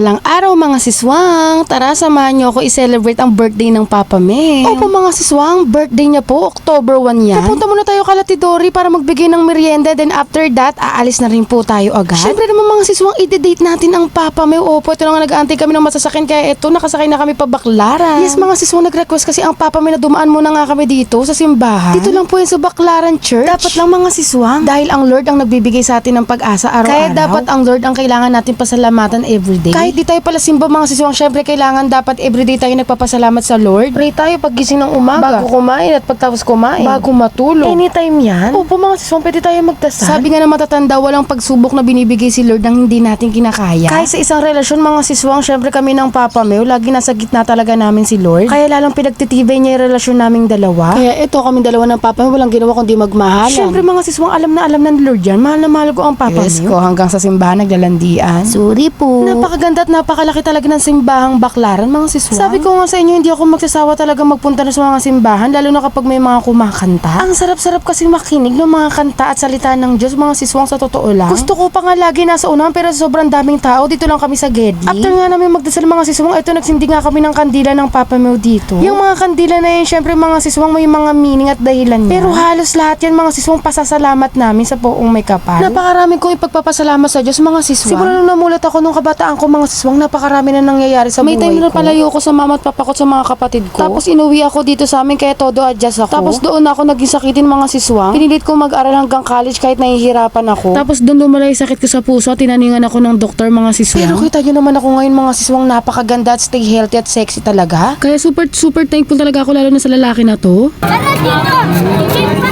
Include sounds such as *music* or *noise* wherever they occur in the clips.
Araw mga siswang. Tara, samahan niyo ako i-celebrate ang birthday ng Papa Mel. Opo mga siswang, birthday niya po, October 1 yan. Pupunta muna tayo kala Tidori para magbigay ng merienda. Then after that, aalis na rin po tayo agad. Siyempre naman mga siswang, i-date natin ang Papa Mel. Opo, ito na nga nag-aantay kami ng masasakyan. Kaya ito, nakasakay na kami pa Baklaran. Yes mga siswang, nag-request kasi ang Papa Mel na dumaan muna nga kami dito sa simbahan. Dito lang po yan sa Baklaran Church. Dapat lang mga siswang. Dahil ang Lord ang nagbibigay sa atin ng pag-asa araw-araw. Kaya dapat ang Lord ang kailangan natin pasalamatan everyday. Kahit di tayo pala simba mga siswang, syempre kailangan dapat everyday tayo nagpapasalamat sa Lord. Pray tayo pagising ng umaga. Bago kumain at pagtapos kumain. Bago matulog. Anytime yan. Opo mga siswang, pwede tayo magdasal. Sabi nga na matatanda, walang pagsubok na binibigay si Lord nang hindi natin kinakaya. Kahit sa isang relasyon mga siswang, syempre kami ng Papa Meo, lagi nasa gitna talaga namin si Lord. Kaya lalong pinagtitibay niya yung relasyon naming dalawa. Kaya ito kami dalawa ng Papa Meo, walang ginawa kundi magmahalan. Syempre mga siswang, alam na alam ni Lord yan. Mahal na mahal ko ang Papa yes, ko hanggang sa simbahan naglalandian. Sorry po. Napakaganda at napakalaki talaga ng simbahang baklaran mga siswang. Sabi ko nga sa inyo, hindi ako magsasawa talaga magpunta na sa mga simbahan, lalo na kapag may mga kumakanta. Ang sarap-sarap kasi makinig ng mga kanta at salita ng Diyos mga siswang sa totoo lang. Gusto ko pa nga lagi nasa unahan pero sobrang daming tao, dito lang kami sa Gedli. After nga namin magdasal mga siswang, ito nagsindi nga kami ng kandila ng Papa Mel dito. Yung mga kandila na yun, syempre mga siswang may mga meaning at dahilan niya. Pero halos lahat yan mga siswang pasasalamat namin sa poong may kapal. Napakarami kong ipagpapasalamat sa Diyos mga siswang. Siguro nung namulat ako nung kabataan ko mga siswang, napakarami na nangyayari sa May buhay time na ko. palayo ko sa mama at papa ko at sa mga kapatid ko. Tapos inuwi ako dito sa amin kaya todo adjust ako. Tapos doon ako naging sakitin mga siswang. Pinilit ko mag-aral hanggang college kahit nahihirapan ako. Tapos doon lumala yung sakit ko sa puso. Tinaningan ako ng doktor mga siswang. pero kita nyo naman ako ngayon mga siswang napakaganda at stay healthy at sexy talaga. Kaya super super thankful talaga ako lalo na sa lalaki na to. Tara dito!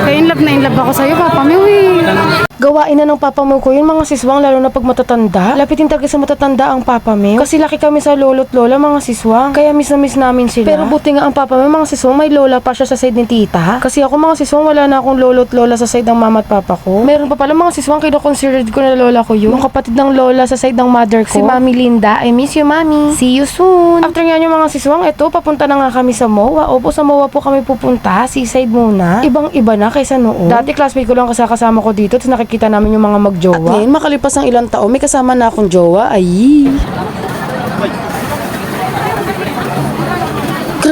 Kaya in love na in love ako sa'yo, Papa. Gawain na ng papa mo ko yun mga siswang lalo na pag matatanda. Lapitin talaga sa matatanda ang papa mo. Kasi laki kami sa lolo't lola mga siswang. Kaya miss na miss namin sila. Pero buti nga ang papa mo mga siswang may lola pa siya sa side ni tita. Kasi ako mga siswang wala na akong lolo't lola sa side ng mama at papa ko. Meron pa pala mga siswang kino-considered ko na lola ko yun. Yung kapatid ng lola sa side ng mother ko. Si Mami Linda. I miss you Mami. See you soon. After nga yung mga siswang, eto papunta na nga kami sa MOA. Opo sa MOA po kami pupunta. Seaside muna. Ibang iba na kaysa noon. Dati classmate ko lang kasama ko dito. Tapos nakikita namin yung mga magjowa. At ngayon, makalipas ang ilang taon, may kasama na akong jowa. Ay.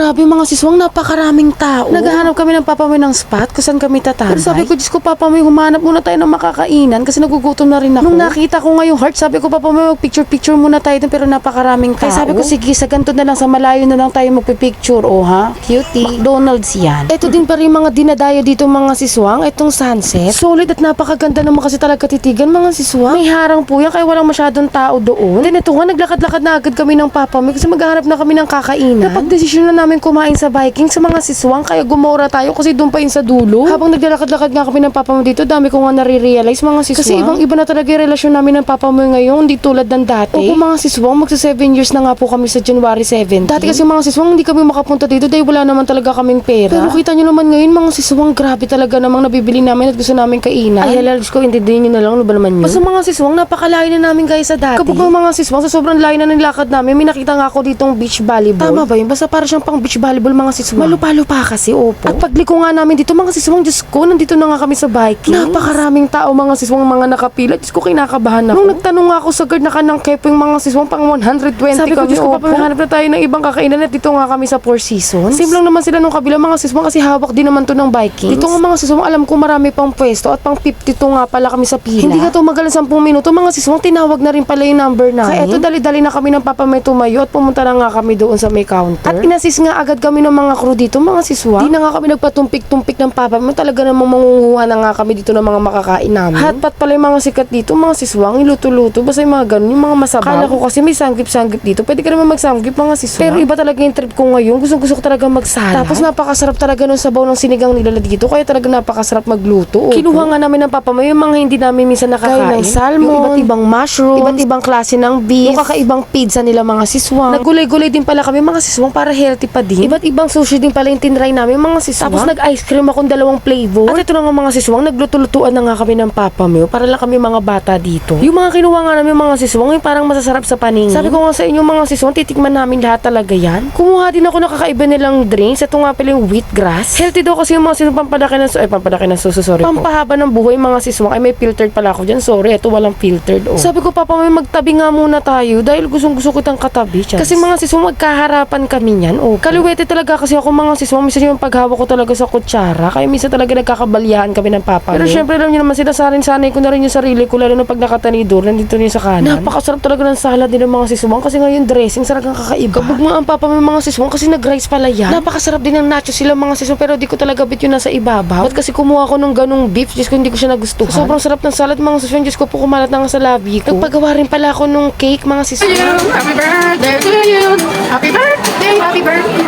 Grabe mga siswang, napakaraming tao. Naghahanap kami ng papa mo ng spot kung saan kami tatambay. Pero sabi ko, Diyos ko, papa mo, humanap muna tayo ng makakainan kasi nagugutom na rin ako. Nung nakita ko nga yung heart, sabi ko, papa mo, picture-picture muna tayo dun pero napakaraming tao. Kaya sabi ko, sige, sa ganito na lang, sa malayo na lang tayo magpipicture. O ha, cutie. McDonald's yan. Ito din pa rin mga dinadayo dito mga siswang, itong sunset. Solid at napakaganda naman kasi talaga titigan mga siswang. May harang po yan kaya walang masyadong tao doon. Then ito nga, naglakad-lakad na agad kami ng papa mo kasi maghahanap na kami ng kakainan. Napag-desisyon na namin kumain sa Viking sa mga siswang kaya gumora tayo kasi doon pa yun sa dulo. Habang naglalakad-lakad nga kami ng papa mo dito, dami ko nga nare-realize mga siswang. Kasi ibang iba na talaga yung relasyon namin ng papa mo ngayon, hindi tulad ng dati. Opo mga siswang, magsa 7 years na nga po kami sa January 17. Dati kasi mga siswang, hindi kami makapunta dito dahil wala naman talaga kaming pera. Pero kita nyo naman ngayon mga siswang, grabe talaga namang nabibili namin at gusto namin kainan. Ay, halos ko, intindihin nyo na lang, ano ba naman yun? Basta mga siswang, napakalayo na namin guys sa dati. Kapag mga siswang, sa sobrang layo na ng lakad namin, may nakita nga ako ditong beach volleyball. Tama ba yun? Basta para siyang pang beach volleyball mga siswang. Malupa-lupa kasi, opo. At pagliko nga namin dito, mga siswang, Diyos ko, nandito na nga kami sa biking. Napakaraming tao, mga siswang, mga nakapila. Diyos ko, kinakabahan ako. Nung nagtanong nga ako sa guard na kanang kepo yung mga siswang, pang 120 Sabi ko, kami, Diyos ko, opo. papahanap na tayo ng ibang kakainan at dito nga kami sa Four Seasons. Same lang naman sila nung kabila, mga siswang, kasi hawak din naman to ng biking. Dito nga mga siswang, alam ko marami pang pwesto at pang 52 nga pala kami sa pila. Hindi ka tumagal ng 10 minuto, mga siswang, tinawag na rin pala yung number namin. Kaya eto, dali-dali na kami ng Papa May tumayo at pumunta na nga kami doon sa may counter. At inasis nga agad kami ng mga crew dito, mga siswang. Di na nga kami nagpatumpik-tumpik ng Papa May, talaga namang mangunguha na nga kami dito ng mga makakain namin. Hatpat pala yung mga sikat dito, mga siswang, iluto-luto, basta yung mga ganun, yung mga masabaw. Kala ko kasi may sanggip-sanggip dito, pwede ka naman magsanggip mga siswang. Pero iba talaga yung trip ko ngayon, gusto-gusto ko talaga magsalad. Tapos napakasarap talaga nung sabaw ng sinigang nila dito, kaya talaga napakasarap magluto. Kinuha nga namin ng Papa May yung mga hindi namin minsan nakakain. ng salmon, yung iba't ibang mushroom, iba't ibang klase ng beef, yung kakaibang pizza nila mga siswang. Nagulay-gulay din pala kami mga siswang para healthy pa din. Iba't ibang sushi din pala yung tinry namin mga siswang. Tapos nag-ice cream akong dalawang flavor. At ito na nga mga siswang, nagluto-lutuan na nga kami ng papa mo para lang kami mga bata dito. Yung mga kinuha nga namin mga siswang, yung parang masasarap sa paningin. Sabi ko nga sa inyo mga siswang, titikman namin lahat talaga yan. Kumuha din ako ng kakaiba nilang drinks. Ito nga pala yung wheatgrass. Healthy daw kasi yung mga siswang pampadaki ng, ay pampadaki ng suso, sorry po. Pampahaba ng buhay mga siswang, ay may filtered pala ako dyan. Sorry, ito walang filtered. Oh. Sabi ko, papa, may magtabi nga muna tayo dahil gustong gusto ko kitang katabi. Chance. Kasi mga siswang, magkaharapan kami niyan. Oh. Kaliwete talaga kasi ako mga siswang, minsan yung paghawak ko talaga sa kutsara. Kaya minsan talaga nagkakabalyahan kami ng papa. Pero syempre, alam niyo naman, sinasarin-sanay ko na rin yung sarili ko, lalo na pag nakatanidor, nandito rin sa kanan. Napakasarap talaga ng salad din ng mga siswang kasi ngayon dressing, sarap ang kakaiba. Kabog mga ang papa may mga siswang kasi nag-rice pala yan. Napakasarap din ng nachos sila mga siswang pero di ko talaga bit yun nasa ibabaw. Ba't kasi kumuha ko ng ganong beef, Diyos ko hindi ko siya nagustuhan. Sobrang sarap ng salad mga siswang, Diyos ko po kumalat na nga sa labi ko. Nagpagawa rin pala ako ng cake mga siswang. Happy birthday to you. Happy birthday, happy birthday,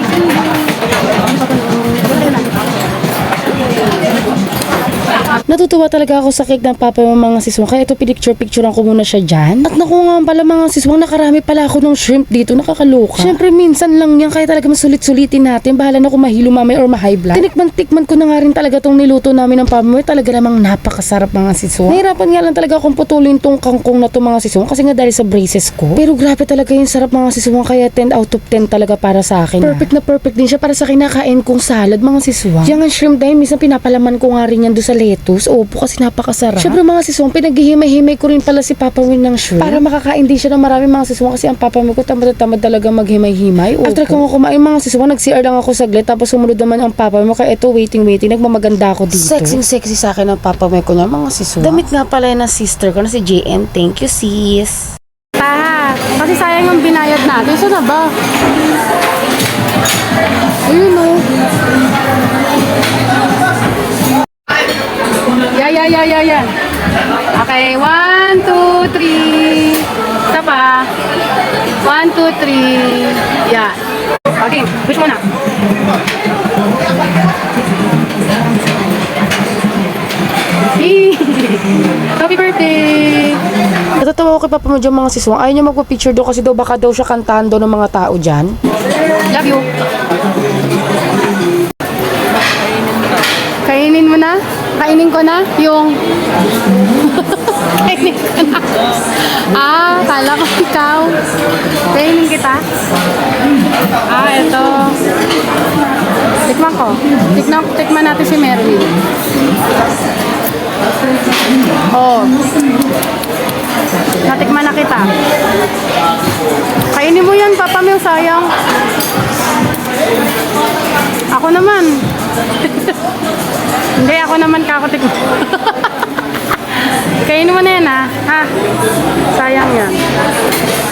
Natutuwa talaga ako sa cake ng papa mo mga siswang. Kaya ito pinicture-picturean ko muna siya dyan. At naku nga pala mga siswang, nakarami pala ako ng shrimp dito. Nakakaloka. Siyempre minsan lang yan. Kaya talaga masulit-sulitin natin. Bahala na kung mahilo mamay or ma-high blood. Tinikman-tikman ko na nga rin talaga tong niluto namin ng papa mo. Talaga namang napakasarap mga siswang. Nahirapan nga lang talaga akong putulin tong kangkong na to mga siswang. Kasi nga dahil sa braces ko. Pero grabe talaga yung sarap mga siswang. Kaya 10 out of 10 talaga para sa akin. Perfect na perfect din siya para sa kinakain kong salad mga siswang. Yung shrimp dahil minsan pinapalaman ko nga rin yan doon sa lettuce. Opo kasi napakasarap. Syempre mga siswang, pinaghihimay-himay ko rin pala si Papa Win ng shrimp. Para makakain din siya ng marami mga siswang kasi ang Papa Win ko tamad tamad talaga maghimay-himay. Opo. After ko nga kumain mga siswang, nag-CR lang ako saglit tapos sumunod naman ang Papa Win ko. Kaya ito waiting-waiting, nagmamaganda ako dito. Sexy-sexy sa akin ang Papa Win ko na mga siswang. Damit nga pala ng sister ko na si JN. Thank you sis. Pa, kasi sayang yung binayad natin. Saan na ba? Ayun o. Yeah, yeah, yeah, yeah, yeah. Okay, one, two, three. Isa pa. One, two, three. Yeah. Okay, push mo na. *laughs* Happy birthday! Natatawa ko kay Papa mo dyan mga siswang. Ayaw niya magpa-picture doon kasi daw baka daw siya kantahan daw ng mga tao dyan. Love you. Kainin mo na? Kainin ko na? Yung... *laughs* Kainin ko na. Ah, kala ko ikaw. Kainin kita? Ah, ito. Tikman ko. Tikman, tikman natin si Merwin. Oh. Natikman na kita. Kainin mo yan, Papa Mel, sayang. Ako naman. *laughs* Hindi, ako naman kakotik mo. *laughs* Kainin mo na yan, ha? Ha? Sayang yan.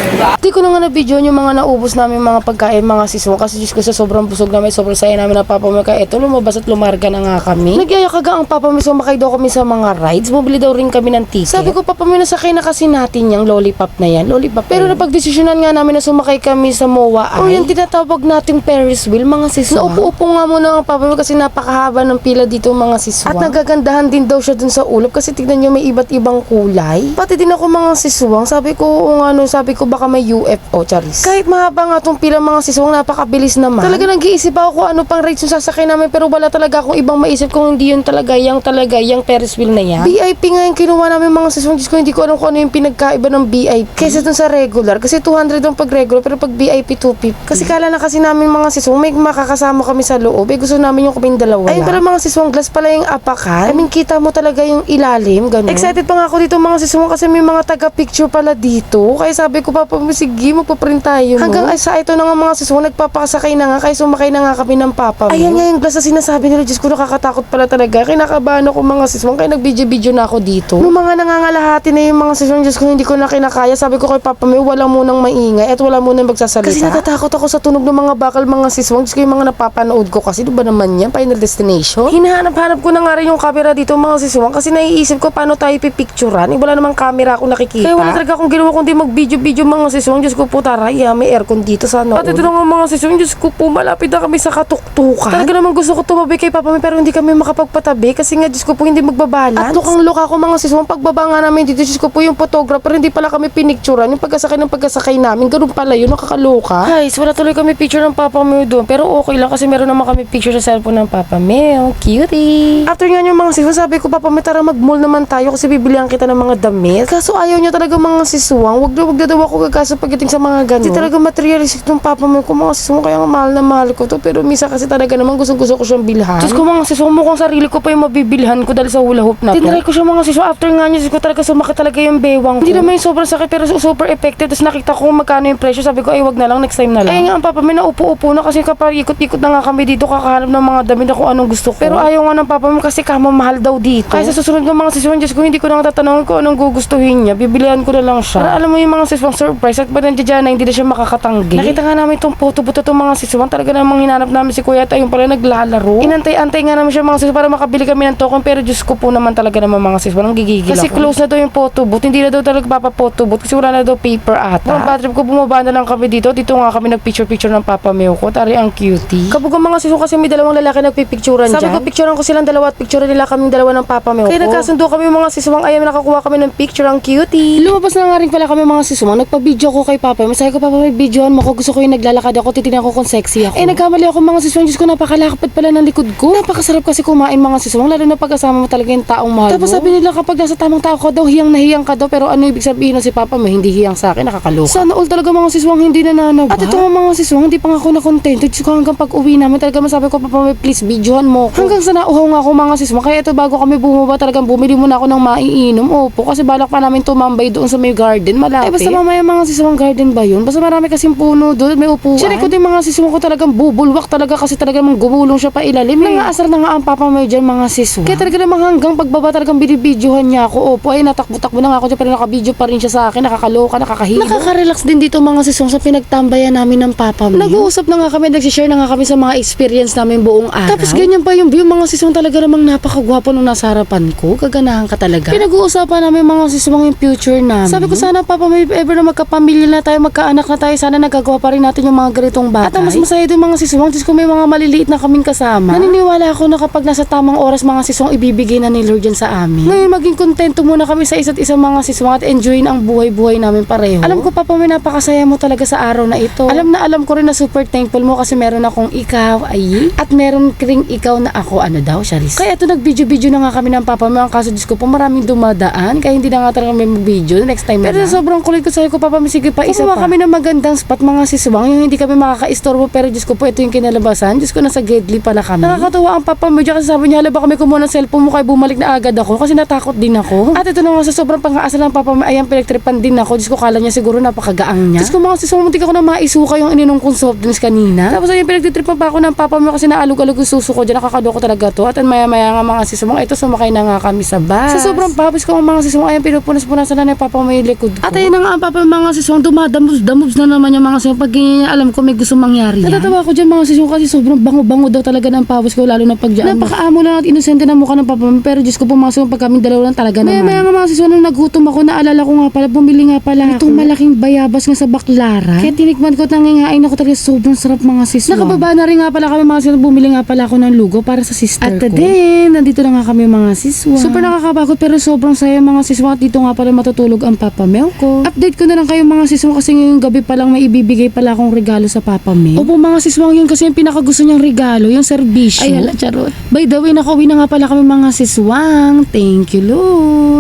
Hindi ko na nga na-video yung mga naubos namin mga pagkain, mga siswang. Kasi Diyos ko sa sobrang busog namin, sobrang saya namin na papa mo. Kaya eto, lumabas at lumarga na nga kami. Nagyaya kaga ang papa mo, sumakay daw kami sa mga rides. Bumili daw rin kami ng ticket. Sabi ko, papa mo, nasakay na kasi natin yung lollipop na yan. Lollipop. Pero napagdesisyonan nga namin na sumakay kami sa MOA ay. O yung tinatawag nating Ferris wheel, mga siswang. Naupo-upo nga muna ang papa mo kasi napakahaba ng pila dito mga siswang. At nagagandahan din daw siya dun sa ulap kasi tignan nyo may iba't ibang kulay. Pati din ako mga siswang. Sabi ko, o nga no, sabi ko baka may UFO, charis. Kahit mahaba nga tong pila mga siswang, napakabilis naman. Talaga nag-iisip ako kung ano pang rides yung sasakay namin pero wala talaga akong ibang maisip kung hindi yun talaga, yung talaga, yung Ferris wheel na yan. VIP nga yung kinuha namin mga siswang. Diyos ko, hindi ko alam kung ano yung pinagkaiba ng VIP. Kesa dun sa regular. Kasi 200 ang pag regular pero pag VIP 250. Kasi kala na kasi namin mga siswang, may makakasama kami sa loob. Eh gusto namin yung kaming dalawa Ayun pala mga siswang, glass pala yung apakan. I mean, kita mo talaga yung ilalim, ganun. Excited pa nga ako dito mga siswang kasi may mga taga-picture pala dito. Kaya sabi ko, Papa, sige, magpaprint tayo. no?" Hanggang ay, sa ito na nga mga siswang, nagpapakasakay na nga, kaya sumakay na nga kami ng Papa mo. Ayan nga yung glass na sinasabi nila, Diyos ko, nakakatakot pala talaga. Kinakabahan ako mga siswang, kaya nag-video-video na ako dito. Nung mga nangangalahati na yung mga siswang, Diyos ko, hindi ko na kinakaya. Sabi ko kay Papa May, wala munang maingay at wala munang magsasalita. Kasi natatakot ako sa tunog ng mga bakal mga siswang. Diyos ko, yung mga napapanood ko kasi, di ba naman yan, Final Destination? Hinahanap-hanap ko na nga rin yung camera dito mga siswang kasi naiisip ko paano tayo pipicturan. Eh, wala namang camera ako nakikita. Kaya wala talaga akong ginawa kundi mag-video-video mga siswang, Diyos ko po taray, ah, may aircon dito sa noon. At ito na nga mga siswang, Diyos ko po, malapit na kami sa katuktukan. Talaga naman gusto ko tumabi kay Papa May, pero hindi kami makapagpatabi kasi nga, Diyos ko po, hindi magbabalance. At lukang luka ko mga siswang, pagbaba nga namin dito, Diyos ko po, yung photographer, hindi pala kami pinicturan, yung pagkasakay ng pagkasakay namin, ganun pala yun, nakakaloka. Guys, wala tuloy kami picture ng Papa May doon, pero okay lang kasi meron naman kami picture sa cellphone ng Papa May, oh, cutie. After nga yung mga siswang, sabi ko, Papa May, tara mag-mall naman tayo kasi bibilihan kita ng mga damit. Kaso ayaw niya talaga mga siswang, wag na wag na daw ako gagasa pagdating sa mga ganun. Hindi talaga materialistic ng Papa May ko mga kaya nga mahal na mahal ko to, pero misa kasi talaga naman gustong gusto ko siyang bilhan. Diyos ko mga siswang, mukhang sarili ko pa yung mabibilhan ko dahil sa hula hoop na to. Tinry ko siya mga siswang, after nga niya, Diyos ko talaga sumakit talaga yung bewang ko. Hindi naman yung sobrang sakit, pero super effective. Tapos nakita ko kung magkano yung presyo, sabi ko, ay wag na lang, next time na lang. Eh nga, ang Papa May, naupo-upo na kasi kapag ikot-ikot na nga kami dito, kakahanap ng mga damit na kung anong gusto ko. Pero ayaw nga ng Papa May kasi kama mahal daw dito. Kaya sa susunod ng mga siswang, Diyos ko, hindi ko na tatanungin kung anong gugustuhin niya. Bibilihan ko na lang siya. Para alam mo yung mga siswang surprise at ba nandiyan na hindi na siya makakatanggi. Nakita nga namin itong photo buto itong mga siswang. Talaga namang hinanap namin si Kuya at ayun pala naglalaro. Inantay-antay nga namin siya mga siswang para makabili kami ng token. Pero Diyos ko po naman talaga naman mga siswang. Ang gigigil Kasi close na daw yung photo booth. Hindi na daw talaga papa-photo booth. Kasi wala na daw paper ata. Ang bad trip ko bumaba na lang kami dito. Dito nga kami nagpicture-picture ng Papa Meo ko. Tari ang cutie. Kabog ang mga siswang kasi may dalawang lalaki nagpipicturean dyan. Sabi ko picturean ko silang dalawa at picture nila kaming dalawa ng Papa Meo Kaya nagkasundo kami mga siswang. Ayaw nakakuha kami ng picture ang cutie. Lumabas na nga rin pala kami mga siswang. Nagpa-video ko kay Papa. Masaya ko Papa may videoan mo ko. Gusto ko yung naglalakad ako. Titignan ko kung sexy ako. Eh nagkamali ako mga siswang. Diyos ko napakalakpat pala ng likod ko. Napakasarap kasi kumain mga siswang. Lalo na pagkasama mo talaga yung taong mahal Tapos sabi nila kapag nasa tamang tao ka daw, hiyang na hiyang ka daw. Pero ano ibig sabihin na si Papa mo, hindi hiyang sa akin, nakakaloka. Sana all talaga mga siswang hindi nananaba. At ito nga mga siswang, hindi pa nga ako nakontento. Diyos ko hanggang pag uwi namin, talaga masabi ko, Papa may please, videohan mo ko. Hanggang sa nauhaw nga ako mga siswang. Kaya ito bago kami bumaba, talagang bumili muna ako ng maiinom. Opo, kasi balak pa namin tumambay doon sa may garden, malapit. Eh basta mamaya mga siswang garden ba yun? Basta marami kasing puno doon, may upuan. Siyempre ko din mga siswang ko talagang bubulwak talaga kasi talaga namang gumulong siya pa ilalim. Eh. Nangaasar na nga ang Papa may dyan mga siswang. Kaya talaga namang hanggang pagbaba talagang binibidyohan niya ako. Opo, ay natakbo-takbo na nga ako dyan pero nakabidyo pa rin siya sa akin. Nakakaloka, nakakahigo. Nakaka-relax din dito mga siswang sa pinagtambayan namin ng Papa mo. Nag-uusap na nga kami, nag-share na nga kami sa mga experience namin buong araw. Tapos ganyan pa yung view, mga siswang talaga namang napakagwapo nung nasa harapan ko. Gaganahan ka talaga. Pinag-uusapan namin mga siswang yung future namin. Sabi ko sana Papa may ever na magkapamilya na tayo, magkaanak na tayo, sana nagagawa pa rin natin yung mga ganitong bagay. At ang mas masaya din mga siswang, Diyos ko may mga maliliit na kaming kasama. Naniniwala ako na kapag nasa tamang oras mga siswang, ibibigay na ni Lord yan sa amin. Ngayon maging kontento muna kami sa isa't isang mga siswang at enjoyin ang buhay-buhay namin pareho. Alam ko Papa may napakasaya mo talaga sa araw na ito. Alam na alam ko rin na super thankful mo kasi meron akong ikaw, ay, at meron ring ikaw na ako, ano daw, Charis. Kaya ito nag-video-video na nga kami ng Papa mo. Ang kaso Diyos ko po maraming dumadaan, kaya hindi na nga talaga may mag-video. Next time na Pero lang. sobrang kulit ko sa'yo ko, Papa, may sige pa isa pa. kami ng magandang spot mga siswang, yung hindi kami makaka-istorbo, pero Diyos ko po, ito yung kinalabasan. Diyos ko, nasa Gedli pala kami. Nakakatuwa ang Papa mo kasi sabi niya, hala ba kami kumuha ng cellphone mo, kaya bumalik na agad ako kasi natakot din ako. At ito na nga sa sobrang pang-aasal ng Papa mo, ayan, pinagtripan din ako. Diyos ko, kala niya siguro napakagaang niya. Diyos ko, mga siswang, muntik ako na maisuka yung ininom kong soft drinks kanina. Tapos ayun, pinagtitripan pa ako ng Papa mo kasi naalog-alog yung suso ko dyan. Nakakadoko talaga to. At maya-maya nga mga siswang, ito sumakay na nga kami sa bus. Sa sobrang pawis ko mga siswang, ayan, pinupunas-punasan na ni Papa mo yung likod ko. At ayun na nga ang Papa mga siswang, dumadamubs-damubs na naman yung mga siswang. Pag ganyan niya, alam ko may gusto mangyari yan. Natatawa ko dyan mga siswang kasi sobrang bango-bango daw talaga ng pawis ko, lalo na pag dyan. Napakaamo lang at inosente na mukha ng Papa mo. Pero Diyos ko po mga siswang, pag kaming dalawa lang talaga naman. Maya-maya nga mga siswang, nung nagutom ako, naalala ko nga pala, bumili nga pala Itong malaking bayabas nga sa Baklara. Kaya tinikman ko, nangingain ako talaga, sobrang sarap mga siswang. Nakababa na rin nga pala kami mga siswang, bumili nga pala ako ng lugo para sa sister At ko. At then, nandito na nga kami mga siswang. Super nakakabakot pero sobrang saya mga siswang at dito nga pala matutulog ang Papa Mel ko. Update ko na lang kayo mga siswang kasi ngayong gabi pa lang may ibibigay pala akong regalo sa Papa Mel. Opo mga siswang yun kasi yung pinakagusto niyang regalo, yung serbisyo. Ay, ala, charot. By the way, nakauwi na nga pala kami mga siswang. Thank you, Lord.